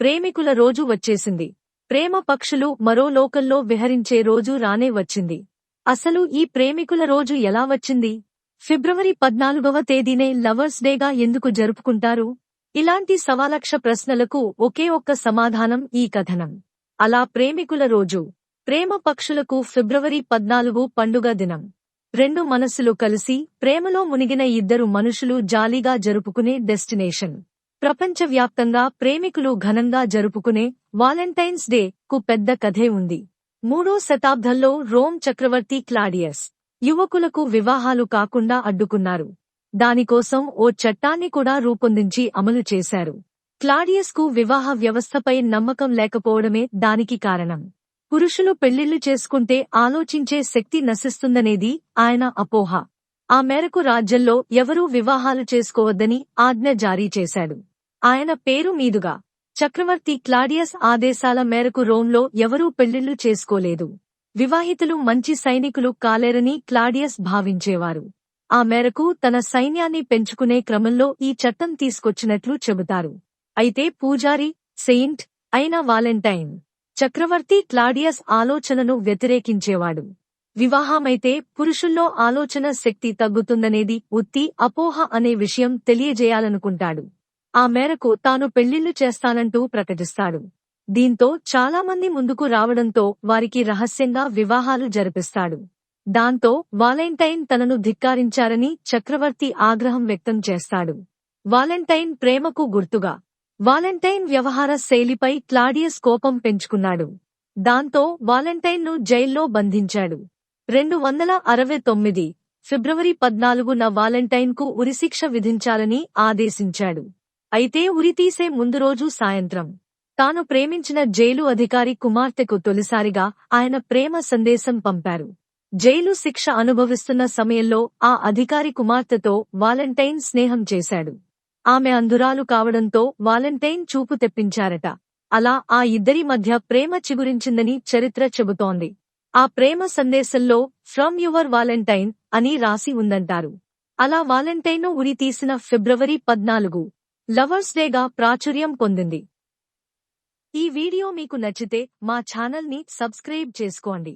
ప్రేమికుల రోజు వచ్చేసింది. ప్రేమ పక్షులు మరో లోకల్లో విహరించే రోజు రానే వచ్చింది. అసలు ఈ ప్రేమికుల రోజు ఎలా వచ్చింది? ఫిబ్రవరి పద్నాలుగవ తేదీనే లవర్స్ డేగా ఎందుకు జరుపుకుంటారు? ఇలాంటి సవాలక్ష ప్రశ్నలకు ఒకే ఒక్క సమాధానం ఈ కథనం. అలా ప్రేమికుల రోజు. ప్రేమ పక్షులకు ఫిబ్రవరి పద్నాలుగు పండుగ దినం. రెండు మనస్సులు కలిసి ప్రేమలో మునిగిన ఇద్దరు మనుషులు జాలీగా జరుపుకునే డెస్టినేషన్. ప్రపంచవ్యాప్తంగా ప్రేమికులు ఘనంగా జరుపుకునే వాలెంటైన్స్ డే కు పెద్ద కథే ఉంది. మూడో శతాబ్దంలో రోమ్ చక్రవర్తి క్లాడియస్ యువకులకు వివాహాలు కాకుండా అడ్డుకున్నారు. దానికోసం ఓ చట్టాన్ని కూడా రూపొందించి అమలు చేశారు. క్లాడియస్కు వివాహ వ్యవస్థపై నమ్మకం లేకపోవడమే దానికి కారణం. పురుషులు పెళ్ళిళ్ళు చేసుకుంటే ఆలోచించే శక్తి నశిస్తుందనేది ఆయన అపోహ. ఆ మేరకు రాజ్యంలో ఎవరూ వివాహాలు చేసుకోవద్దని ఆజ్ఞ జారీ చేశాడు. ఆయన పేరు మీదుగా. చక్రవర్తి క్లాడియస్ ఆదేశాల మేరకు రోమ్లో ఎవరూ పెళ్ళిళ్ళు చేసుకోలేదు. వివాహితులు మంచి సైనికులు కాలేరని క్లాడియస్ భావించేవారు. ఆ మేరకు తన సైన్యాన్ని పెంచుకునే క్రమంలో ఈ చట్టం తీసుకొచ్చినట్లు చెబుతారు. అయితే పూజారి సెయింట్ అయిన వాలెంటైన్ చక్రవర్తి క్లాడియస్ ఆలోచనను వ్యతిరేకించేవాడు. వివాహమైతే పురుషుల్లో ఆలోచన శక్తి తగ్గుతుందనేది ఉత్తి అపోహ అనే విషయం తెలియజేయాలనుకుంటాడు. ఆ మేరకు తాను పెళ్ళిళ్ళు చేస్తానంటూ ప్రకటిస్తాడు. దీంతో చాలామంది ముందుకు రావడంతో వారికి రహస్యంగా వివాహాలు జరిపిస్తాడు. దాంతో వాలెంటైన్ తనను ధిక్కారించారని చక్రవర్తి ఆగ్రహం వ్యక్తం చేస్తాడు. వాలెంటైన్ ప్రేమకు గుర్తుగా వాలెంటైన్ వ్యవహార శైలిపై క్లాడియస్ కోపం పెంచుకున్నాడు. దాంతో వాలెంటైన్ను జైల్లో బంధించాడు. రెండు వందల అరవై తొమ్మిది ఫిబ్రవరి పద్నాలుగున వాలెంటైన్కు ఉరిశిక్ష విధించాలని ఆదేశించాడు. అయితే ఉరితీసే ముందు రోజు సాయంత్రం. తాను ప్రేమించిన జైలు అధికారి కుమార్తెకు తొలిసారిగా ఆయన ప్రేమ సందేశం పంపారు. జైలు శిక్ష అనుభవిస్తున్న సమయంలో ఆ అధికారి కుమార్తెతో వాలెంటైన్ స్నేహం చేశాడు. ఆమె అంధురాలు కావడంతో వాలెంటైన్ చూపు తెప్పించారట. అలా ఆ ఇద్దరి మధ్య ప్రేమ చిగురించిందని చరిత్ర చెబుతోంది. ఆ ప్రేమ సందేశంలో ఫ్రమ్ యువర్ వాలెంటైన్ అని రాసి ఉందంటారు. అలా వాలంటైన్ను ఉరి తీసిన ఫిబ్రవరి పద్నాలుగు. లవర్స్ డేగా ప్రాచుర్యం పొందింది. ఈ వీడియో మీకు నచ్చితే మా ఛానల్ని సబ్స్క్రైబ్ చేసుకోండి.